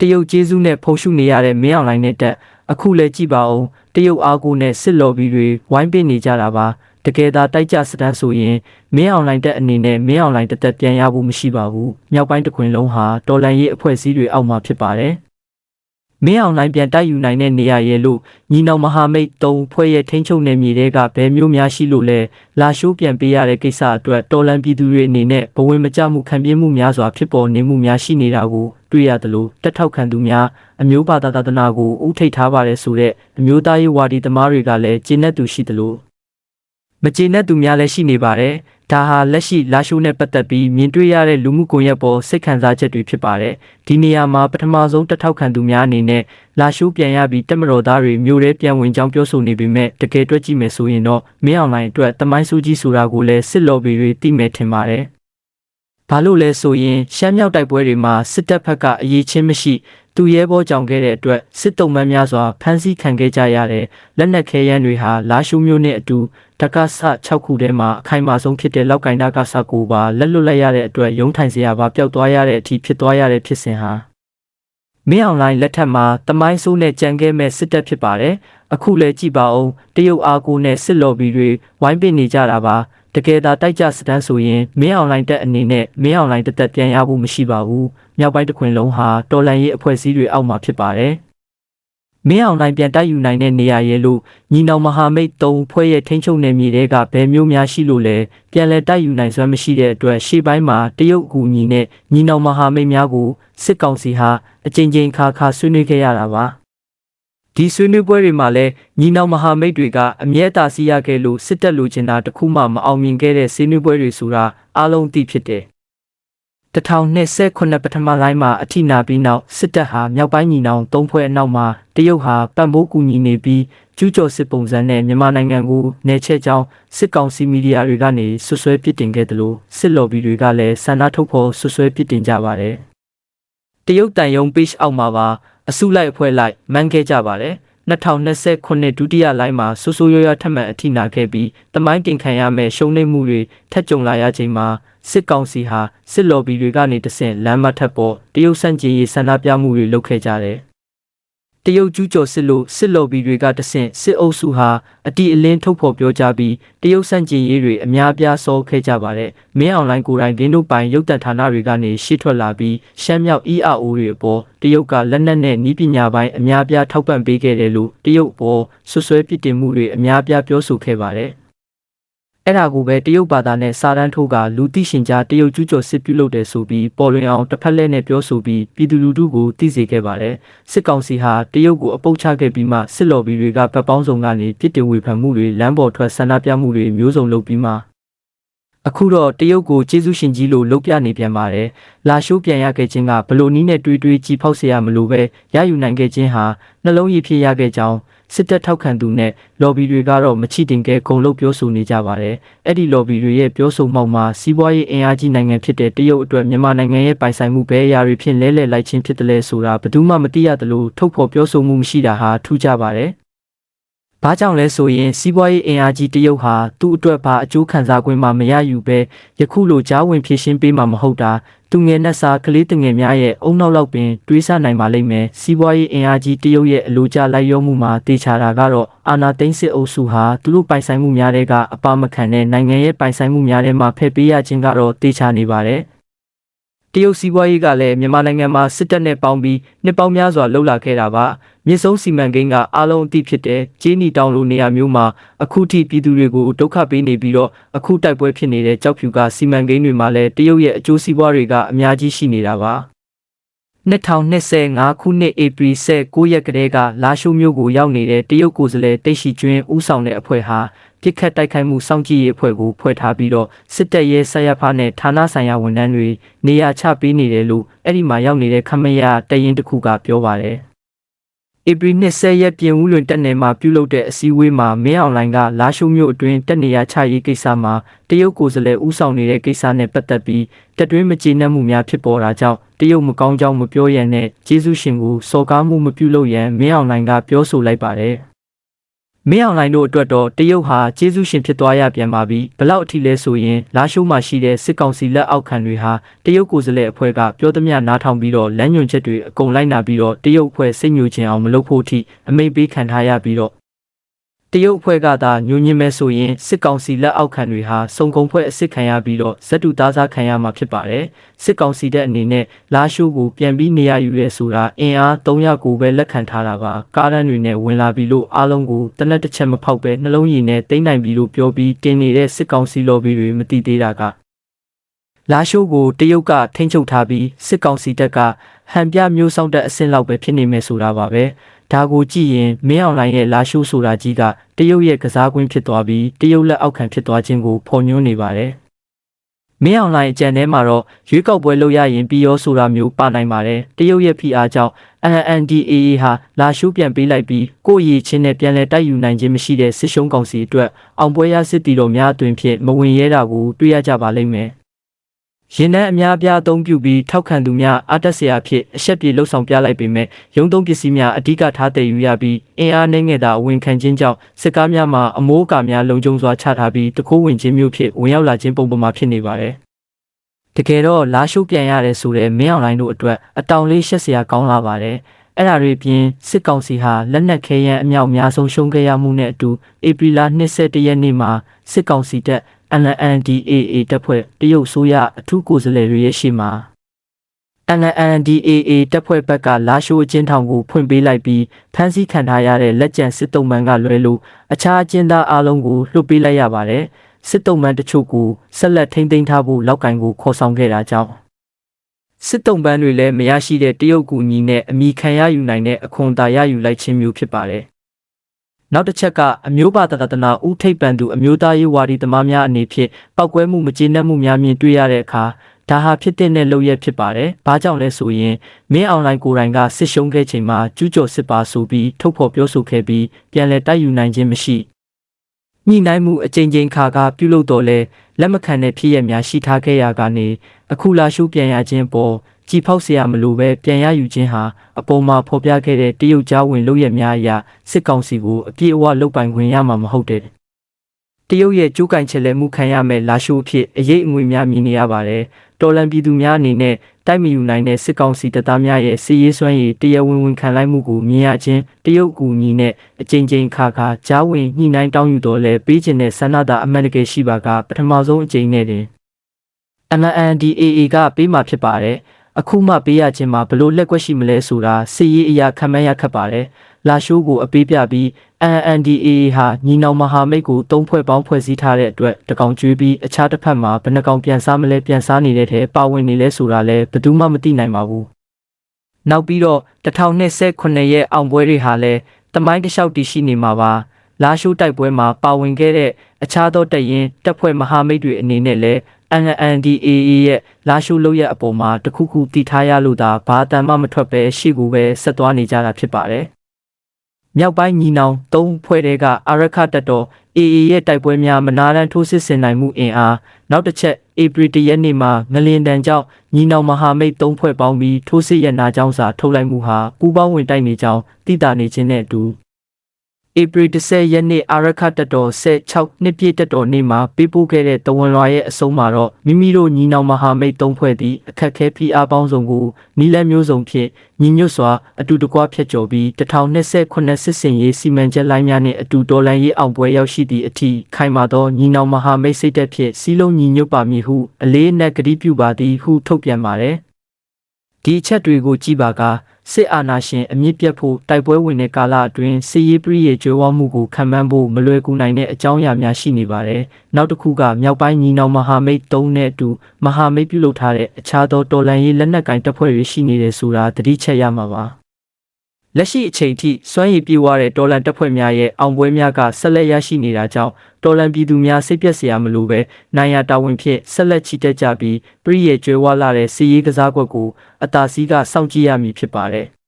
တရုတ်ကျေးဇူးနဲ့ဖုန်ရှုနေရတဲ့မင်းအောင်လိုင်းနဲ့တက်အခုလည်းကြည်ပါအောင်တရုတ်အားကိုနဲ့စစ်လော်ဘီတွေဝိုင်းပင့်နေကြတာပါတကယ်သာတိုက်ကြစတန်းဆိုရင်မင်းအောင်လိုင်းတက်အနေနဲ့မင်းအောင်လိုင်းတက်တက်ပြန်ရဖို့မရှိပါဘူးမြောက်ပိုင်းတစ်ခွင်လုံးဟာတော်လန်ရေးအဖွဲ့အစည်းတွေအောက်မှာဖြစ်ပါတယ်မင်းအောင်လိုင်းပြန်တိုက်ယူနိုင်တဲ့နေရာရဲ့လို့ညီနောင်မဟာမိတ်၃ဖွဲ့ရဲ့ထိန်းချုပ်နယ်မြေတွေကဘယ်မျိုးများရှိလို့လဲလာရှိုးပြန်ပေးရတဲ့ကိစ္စအတွက်တော်လန်ပြည်သူတွေအနေနဲ့ဘဝင်မကြမှုခံပြင်းမှုများစွာဖြစ်ပေါ်နေမှုများရှိနေတာကို တွေ့ရသလိုတက်ထောက်ခံသူများအမျိုးဘာသာသာသနာကိုဥထိတ်ထားပါတယ်ဆိုတဲ့အမျိုးသားရေးဝါဒီသမားတွေကလည်းကျင့်တဲ့သူရှိသလိုမကျေနပ်သူများလည်းရှိနေပါတယ်ဒါဟာလက်ရှိလာရှိုးနဲ့ပတ်သက်ပြီးမြင်တွေ့ရတဲ့လူမှုကွန်ရက်ပေါ်စိတ်ခံစားချက်တွေဖြစ်ပါတယ်ဒီနေရာမှာပထမဆုံးတက်ထောက်ခံသူများအနေနဲ့လာရှိုးပြန်ရပြီးတက်မတော်သားတွေမျိုးရဲပြန်ဝင်ကြောင်းပြောဆိုနေပေမဲ့တကယ်တွက်ကြည့်မယ်ဆိုရင်တော့မင်းအွန်လိုင်းအတွက်တမိုင်းစုကြီးဆိုတာကိုလည်းစစ်လော်ဘီတွေသိမယ်ထင်ပါတယ် ဘာလို့လဲဆိုရင်ရှမ်းမြောက်တိုက်ပွဲတွေမှာစစ်တပ်ဘက်ကအရေးချင်းမရှိသူရဲဘောကြောင်ခဲ့တဲ့အတွက်စစ်တုံးမန်းများစွာဖမ်းဆီးခံခဲ့ကြရတဲ့လက်နက်ခဲယမ်းတွေဟာလာရှုမျိုးနဲ့အတူတက္ကဆ6ခုထဲမှာအခိုင်အမာဆုံးဖြစ်တဲ့လောက်ကင်နာကဆကိုပါလက်လွတ်လိုက်ရတဲ့အတွက်ရုံးထိုင်စရာပါပျောက်သွားရတဲ့အထိဖြစ်သွားရတဲ့ဖြစ်စဉ်ဟာမင်းအွန်လိုင်းလက်ထက်မှာတမိုင်းဆိုးနဲ့ကြံခဲ့မဲ့စစ်တပ်ဖြစ်ပါတယ်အခုလည်းကြည်ပါအောင်တရုတ်အားကိုနဲ့စစ်လော်ဘီတွေဝိုင်းပင့်နေကြတာပါ တကယ်သာတိုက်ကြစတန်းဆိုရင်မင်းအွန်လိုင်းတက်အနေနဲ့မင်းအွန်လိုင်းတက်တက်ပြန်ရဖို့မရှိပါဘူးမြောက်ပိုင်းတစ်ခွင်လုံးဟာတော်လန်ရေးအဖွဲ့အစည်းတွေအောက်မှာဖြစ်ပါတယ်မင်းအောင်တိုင်းပြန်တိုက်ယူနိုင်တဲ့နေရာရဲ့လို့ညီနောင်မဟာမိတ်၃ဖွဲ့ရဲ့ထိန်းချုပ်နယ်မြေတွေကဘယ်မျိုးများရှိလို့လဲပြန်လဲတိုက်ယူနိုင်စွမ်းမရှိတဲ့အတွက်ရှေ့ပိုင်းမှာတရုတ်အကူအညီနဲ့ညီနောင်မဟာမိတ်များကိုစစ်ကောင်စီဟာအကြိမ်ကြိမ်ခါခါဆွေးနွေးခဲ့ရတာပါ ဒီဆွေးနွေးပွဲတွေမှာလည်းညီနောင်မဟာမိတ်တွေကအမြဲတာစီရခဲ့လို့စစ်တပ်လိုချင်တာတခုမှမအောင်မြင်ခဲ့တဲ့ဆွေးနွေးပွဲတွေဆိုတာအားလုံးသိဖြစ်တယ်1029ပထမလိုင်းမှာအထိနာပြီးနောက်စစ်တပ်ဟာမြောက်ပိုင်းညီနောင်သုံးဖွဲ့အနောက်မှာတရုတ်ဟာပံ့ပိုးကူညီနေပြီးကျူးကျော်စစ်ပုံစံနဲ့မြန်မာနိုင်ငံကိုနယ်ချဲ့ကြောင်းစစ်ကောင်စီမီဒီယာတွေကနေဆွဆွဲပစ်တင်ခဲ့တယ်လို့စစ်လော်ဘီတွေကလည်းဆန္ဒထုတ်ဖော်ဆွဆွဲပစ်တင်ကြပါတယ်တရုတ်တန်ယုံ page အောက်မှာပါ အစုလိုက်အဖွဲ့လိုက်မှန်းခဲ့ကြပါတယ်2029ဒုတိယလိုင်းမှာဆိုးဆိုးရွားရွားထပ်မံအထိနာခဲ့ပြီးတမိုင်းတင်ခံရမဲ့ရှုံးနိမ့်မှုတွေထက်ကြုံလာရချိန်မှာစစ်ကောင်စီဟာစစ်လော်ဘီတွေကနေတဆင့်လမ်းမထက်ပေါ်တရုတ်ဆန့်ကျင်ရေးဆန္ဒပြမှုတွေလုပ်ခဲ့ကြတယ်။ တရုတ်ကျူးကျော်စစ်လို့စစ်လော်ဘီတွေကတဆင့်စစ်အုပ်စုဟာအတီအလင်းထုတ်ဖော်ပြောကြပြီးတရုတ်ဆန့်ကျင်ရေးတွေအများအပြားဆောခဲ့ကြပါတယ်။မင်းအွန်လိုင်းကိုယ်တိုင်ဒင်းတို့ပိုင်ရုပ်သံဌာနတွေကနေရှေ့ထွက်လာပြီးရှမ်းမြောက် ERO တွေအပေါ်တရုတ်ကလက်နက်နဲ့ဤပညာပိုင်းအများအပြားထောက်ပံ့ပေးခဲ့တယ်လို့တရုတ်ပေါ်ဆွဆွဲပစ်တင်မှုတွေအများအပြားပြောဆိုခဲ့ပါတယ်။ အဲ့ဒါကိုပဲတရုတ်ဘာသာနဲ့စာတန်းထိုးကလူသိရှင်ကြားတရုတ်ကျူးကျော်စစ်ပြုလုပ်တယ်ဆိုပြီးပေါ်လွင်အောင်တစ်ဖက်လက်နဲ့ပြောဆိုပြီးပြည်သူလူထုကိုသိစေခဲ့ပါတယ်စစ်ကောင်စီဟာတရုတ်ကိုအပုတ်ချခဲ့ပြီးမှစစ်လော်ဘီတွေကဗတ်ပေါင်းစုံကနေပြစ်တင်ဝေဖန်မှုတွေလမ်းပေါ်ထွက်ဆန္ဒပြမှုတွေမျိုးစုံလုပ်ပြီးမှအခုတော့တရုတ်ကိုကျေးဇူးရှင်ကြီးလို့လုပ်ပြနေပြန်ပါတယ်။လာရှိုးပြန်ရခဲ့ခြင်းကဘလို့နီးနဲ့တွေးတွေးကြီးဖောက်เสียရမလို့ပဲရယူနိုင်ခဲ့ခြင်းဟာနှလုံးရည်ဖြစ်ရခဲ့ကြောင်း စစ်တပ်ထောက်ခံသူနဲ့ lobby တွေကတော့မချီတင်ကဲဂုံလုံးပြောဆိုနေကြပါတယ်။အဲ့ဒီ lobby တွေရဲ့ပြောဆိုမှောက်မှာစီးပွားရေးအင်အားကြီးနိုင်ငံဖြစ်တဲ့တရုတ်အတွက်မြန်မာနိုင်ငံရဲ့ပိုင်ဆိုင်မှုဘယ်အရာတွေဖြင့်လဲလှယ်လိုက်ခြင်းဖြစ်တယ်လဲဆိုတာဘယ်သူမှမသိရသလိုထုတ်ဖော်ပြောဆိုမှုမရှိတာဟာထူးခြားပါတယ်။ ဘာကြောင့်လဲဆိုရင်စီးပွားရေးအင်အားကြီးတရုတ်ဟာသူ့အတွက်ဘာအကျိုးခံစား권မှမရယူပဲယခုလိုကြားဝင်ဖြည့်ရှင်းပေးမှာမဟုတ်တာသူငယ်နဲ့စားကလေးတငယ်များရဲ့အုံနောက်လောက်ပင်တွေးဆနိုင်ပါလိမ့်မယ်စီးပွားရေးအင်အားကြီးတရုတ်ရဲ့အလိုကျလိုက်ရောမှုမှာတေချာတာကတော့အာနာသိန်းစစ်အုပ်စုဟာသူတို့ပိုင်ဆိုင်မှုများတဲ့ကအပမခံတဲ့နိုင်ငံရဲ့ပိုင်ဆိုင်မှုများထဲမှာဖယ်ပေးရခြင်းကတော့တေချာနေပါတယ်တရုတ်စီးပွားရေးကလည်းမြန်မာနိုင်ငံမှာစစ်တပ်နဲ့ပေါင်းပြီးနှစ်ပေါင်းများစွာလှုပ်လာခဲ့တာပါ မြစ်ဆုံးစီမံကိန်းကအားလုံးအသိဖြစ်တဲ့ဂျင်းနီတောင်လိုနေရာမျိုးမှာအခုထိပြည်သူတွေကိုဒုက္ခပေးနေပြီးတော့အခုတိုက်ပွဲဖြစ်နေတဲ့ကြောက်ဖြူကစီမံကိန်းတွေမှာလည်းတရုတ်ရဲ့အကျိုးစီးပွားတွေကအများကြီးရှိနေတာပါ2025ခုနှစ်ဧပြီ19ရက်ကတည်းကလာရှိုးမြို့ကိုရောက်နေတဲ့တရုတ်ကိုယ်စားလှယ်တိတ်ရှိကျွင်းဦးဆောင်တဲ့အဖွဲ့ဟာပြစ်ခတ်တိုက်ခိုက်မှုစောင့်ကြည့်ရေးအဖွဲ့ကိုဖွဲ့ထားပြီးတော့စစ်တပ်ရဲ့ဆက်ရဖားနဲ့ဌာနဆိုင်ရာဝန်ထမ်းတွေနေရာချပေးနေတယ်လို့အဲ့ဒီမှာရောက်နေတဲ့ခမရတရင်တစ်ခုကပြောပါတယ် ဧပြီ20ရက်ပြင်ဦးလွင်တက်နယ်မှာပြုလုပ်တဲ့အစည်းအဝေးမှာမင်းအွန်လိုင်းကလာရှုံမြို့အတွင်းတက်နေရချရေးကိစ္စမှာတရုတ်ကိုယ်စားလှယ်ဦးဆောင်နေတဲ့ကိစ္စနဲ့ပတ်သက်ပြီးတက်တွင်းမကျေနပ်မှုများဖြစ်ပေါ်တာကြောင့်တရုတ်မကောင်းကြောင်းမပြောရန်နဲ့ကျေးဇူးရှင်ကိုစော်ကားမှုမပြုလုပ်ရန်မင်းအွန်လိုင်းကပြောဆိုလိုက်ပါတယ် မင်းအောင်လိုင်းတို့အတွက်တော့တရုတ်ဟာကျေးဇူးရှင်ဖြစ်သွားရပြန်ပါပြီဘလောက်အထိလဲဆိုရင်လာရှိုးမှာရှိတဲ့စစ်ကောင်စီလက်အောက်ခံတွေဟာတရုတ်ကိုယ်စားလှယ်အဖွဲ့ကပြောသမျှနားထောင်ပြီးတော့လမ်းညွှန်ချက်တွေအကုန်လိုက်နာပြီးတော့တရုတ်အဖွဲ့စိတ်ညူချင်အောင်မလုပ်ဖို့အထိအမိန့်ပေးခံထားရပြီးတော့ တရုတ်အဖွဲ့ကသာညွှန်ညင်မဲ့ဆိုရင်စစ်ကောင်စီလက်အောက်ခံတွေဟာစုံကုံဖွဲ့အစ်စ်ခံရပြီးတော့ဇက်တူသားစားခံရမှာဖြစ်ပါတယ်စစ်ကောင်စီတဲ့အနေနဲ့လာရှိုးကိုပြန်ပြီးနေရယူရဲဆိုတာအင်အား300ကိုပဲလက်ခံထားတာပါကားရန်တွေနဲ့ဝင်လာပြီးလို့အားလုံးကိုတနက်တစ်ချက်မဖောက်ပဲနှလုံးရည်နဲ့တိမ့်နိုင်ပြီးလို့ပြောပြီးတင်နေတဲ့စစ်ကောင်စီလော်ဘီတွေမတိသေးတာကလာရှိုးကိုတရုတ်ကထိန်းချုပ်ထားပြီးစစ်ကောင်စီတပ်ကဟန်ပြမျိုးဆောင်တဲ့အဆင့်လောက်ပဲဖြစ်နေမယ်ဆိုတာပါပဲ ဒါကိုကြည့်ရင်မင်းအောင်လှိုင်ရဲ့လာရှိုးဆိုတာကြီးကတရုတ်ရဲ့ကစားကွင်းဖြစ်သွားပြီးတရုတ်လက်အောက်ခံဖြစ်သွားခြင်းကိုဖော်ညွှန်းနေပါတယ်မင်းအောင်လှိုင်အကြံထဲမှာတော့ရွေးကောက်ပွဲလုပ်ရရင်ပြီးရောဆိုတာမျိုးပါနိုင်ပါတယ်တရုတ်ရဲ့ဖိအားကြောင့် NNDAA ဟာလာရှိုးပြန်ပေးလိုက်ပြီးကိုယ့်ရည်ချင်းနဲ့ပြန်လဲတိုက်ယူနိုင်ခြင်းမရှိတဲ့စစ်ရှုံးကောင်စီအတွက်အောင်ပွဲရစစ်တီတော်များအတွင်ဖြင့်မဝင်ရဲတာကိုတွေ့ရကြပါလိမ့်မယ် ရင်နှန်းအများပြားအသုံးပြုပြီးထောက်ခံသူများအတက်ဆရာဖြစ်အဆက်ပြေလှုပ်ဆောင်ပြလိုက်ပေမဲ့ရုံသုံးပစ္စည်းများအဓိကထားတည်ယူရပြီးအင်အားနှိမ့်ငယ်တာဝန်ခံခြင်းကြောင့်စစ်ကားများမှာအမိုးအကာများလုံခြုံစွာချထားပြီးတခိုးဝင်ခြင်းမျိုးဖြစ်ဝင်ရောက်လာခြင်းပုံပေါ်မှာဖြစ်နေပါတယ်။တကယ်တော့လာရှုပ်ပြန်ရတယ်ဆိုတဲ့မင်းအောင်လိုင်းတို့အတွက်အတောင်လေးရှက်စရာကောင်းလာပါတယ်။အဲ့ဒါတွေပြင်စစ်ကောင်စီဟာလက်နက်ခဲယမ်းအမြောက်များဆုံးရှုံးခဲ့ရမှုနဲ့အတူဧပြီလ22ရက်နေ့မှာစစ်ကောင်စီတပ် NNDAA တပ်ဖွဲ့တရုတ်ဆိုရအထူးကိုယ်စားလှယ်တွေရဲ့ရှေ့မှာ NNDAA တပ်ဖွဲ့ဘက်ကလာရှိုးအချင်းထောင်ကိုဖွင့်ပေးလိုက်ပြီးဖမ်းဆီးခံထားရတဲ့လက်ကျန်စစ်တုံးမှန်ကလွဲလို့အခြားအကျဉ်းသားအလုံးကိုလွှတ်ပေးလိုက်ရပါတယ်စစ်တုံးမှန်တချို့ကိုဆက်လက်ထိန်းသိမ်းထားဖို့လောက်ကင်ကိုခေါ်ဆောင်ခဲ့တာကြောင့်စစ်တုံးပန်းတွေလည်းမရရှိတဲ့တရုတ်ကူညီနဲ့အမိခံရယူနိုင်တဲ့အခွန်တာရယူလိုက်ခြင်းမျိုးဖြစ်ပါတယ် နောက်တစ်ချက်ကအမျိုးပါတတနာဥထိပ်ပန်သူအမျိုးသားရေးဝါဒီသမားများအနေဖြင့်ပောက်ကွဲမှုမကျေနပ်မှုများမြင်တွေ့ရတဲ့အခါဒါဟာဖြစ်တဲ့နဲ့လုပ်ရဖြစ်ပါတယ်။ဘာကြောင့်လဲဆိုရင်မင်းအွန်လိုင်းကိုယ်တိုင်ကစစ်ရှုံးခဲ့ချိန်မှာကျူးကျော်စစ်ပါဆိုပြီးထုတ်ဖော်ပြောဆိုခဲ့ပြီးပြန်လည်တိုက်ယူနိုင်ခြင်းမရှိညှိနှိုင်းမှုအကြိမ်ကြိမ်ခါကပြုလုပ်တော်လဲလက်မခံတဲ့ဖြစ်ရများရှိထားခဲ့ရကနေအခုလာရှုပြန်ရခြင်းပေါ် ကြည်ဖောက်เสียမလို့ပဲပြန်ရယူခြင်းဟာအပေါ်မှာဖော်ပြခဲ့တဲ့တရုတ်ကြားဝင်လုပ်ရများအရာစစ်ကောင်စီကိုအပြည့်အဝလုပ်ပိုင်ခွင့်ရမှာမဟုတ်တဲ့တရုတ်ရဲ့ကြိုးကင်ချက်လဲမှုခံရမဲ့လာရှိုးအဖြစ်အရေးအငွေများမြင်နေရပါတယ်တော်လန်ပြည်သူများအနေနဲ့တိုက်မယူနိုင်တဲ့စစ်ကောင်စီတပ်သားများရဲ့စီရေးစွမ်းရည်တရားဝင်ဝင်ခံလိုက်မှုကိုမြင်ရခြင်းတရုတ်ကူညီနဲ့အကြိမ်ကြိမ်ခါခါကြားဝင်ညှိနှိုင်းတောင်းယူတော်လဲပေးခြင်းနဲ့ဆန္ဒတာအမှန်တကယ်ရှိပါကပထမဆုံးအကြိမ်နဲ့တင် MNDAA ကပေးမှာဖြစ်ပါတယ် အခုမှပေးရခြင်းမှာဘလို့လက်ကွက်ရှိမလဲဆိုတာစီရေးအရာခံမှန်းရခက်ပါတယ်လာရှိုးကိုအပေးပြပြီး NNDAA ဟာညီနောင်မဟာမိတ်ကိုသုံးဖွဲ့ပေါင်းဖွဲ့စည်းထားတဲ့အတွက်တကောင်ကျွေးပြီးအခြားတစ်ဖက်မှာဘယ်နှကောင်ပြန်စားမလဲပြန်စားနေတဲ့ထဲပါဝင်နေလဲဆိုတာလဲဘယ်သူမှမသိနိုင်ပါဘူးနောက်ပြီးတော့1029ရဲ့အောင်ပွဲတွေဟာလဲတမိုင်းတစ်လျှောက်တည်ရှိနေမှာပါလာရှိုးတိုက်ပွဲမှာပါဝင်ခဲ့တဲ့အခြားသောတပ်ရင်းတပ်ဖွဲ့မဟာမိတ်တွေအနေနဲ့လည်း NNDAA ရဲ့လာရှိုးလုပ်ရအပေါ်မှာတခုခုတည်ထားရလို့သာဘာတန်မှမထွက်ပဲရှေ့ကိုပဲဆက်သွားနေကြတာဖြစ်ပါတယ်။မြောက်ပိုင်းညီနောင်၃ဖွဲ့တဲကအာရခတပ်တော် AA ရဲ့တိုက်ပွဲများမနာတမ်းထိုးစစ်ဆင်နိုင်မှုအင်အားနောက်တစ်ချက်ဧပြီတရက်နေ့မှာငလင်တန်ကြောင့်ညီနောင်မဟာမိတ်၃ဖွဲ့ပေါင်းပြီးထိုးစစ်ရနာကြောင်းစာထုတ်လိုက်မှုဟာပူးပေါင်းဝင်တိုက်နေကြောင်းသိတာနေခြင်းနဲ့အတူ ဧပြီ10ရက်နေ့အာရခတက်တော်16နှစ်ပြည့်တက်တော်နေ့မှာပေးပို့ခဲ့တဲ့တဝန်လွာရဲ့အဆုံးမှာတော့မိမိတို့ညီနောင်မဟာမိတ်သုံးဖွဲ့သည်အခက်ခဲဖိအားပေါင်းစုံကိုနီလန်းမျိုးစုံဖြင့်ညီညွတ်စွာအတူတကွဖျက်ကျော်ပြီး1029စစ်စင်ရေးစီမံချက်လိုင်းများနှင့်အတူတော်လှန်ရေးအောင်ပွဲရောက်ရှိသည့်အထိခိုင်မာသောညီနောင်မဟာမိတ်စိတ်သက်ဖြင့်စီးလုံးညီညွတ်ပါမည်ဟုအလေးအနက်ကတိပြုပါသည်ဟုထုတ်ပြန်ပါတယ်ဒီအချက်တွေကိုကြည့်ပါက စစ်အာဏာရှင်အမြင့်ပြတ်ဖို့တိုက်ပွဲဝင်တဲ့ကာလအတွင်းစစ်ရေးပြည်ရဲ့ကြွယ်ဝမှုကိုခံမှန်းဖို့မလွယ်ကူနိုင်တဲ့အကြောင်းအရာများရှိနေပါတယ်။နောက်တစ်ခုကမြောက်ပိုင်းညီနောင်မဟာမိတ်၃နဲ့အတူမဟာမိတ်ပြုလုပ်ထားတဲ့အခြားသောတော်လှန်ရေးလက်နက်ကင်တပ်ဖွဲ့တွေရှိနေတယ်ဆိုတာသတိချက်ရမှာပါ။ လက်ရှိအချိန်ထိစွမ်းရည်ပြေဝတဲ့တော်လန်တပ်ဖွဲ့များရဲ့အောင်ပွဲများကဆက်လက်ရရှိနေတာကြောင့်တော်လန်ပြည်သူများစိတ်ပြက်စရာမလိုပဲနိုင်ရတာဝန်ဖြင့်ဆက်လက်ချီတက်ကြပြီးပြည်ရဲ့ကျွဲဝလာတဲ့စီရေးကစားကွက်ကိုအတာစီးကစောင့်ကြည့်ရမည်ဖြစ်ပါတယ်။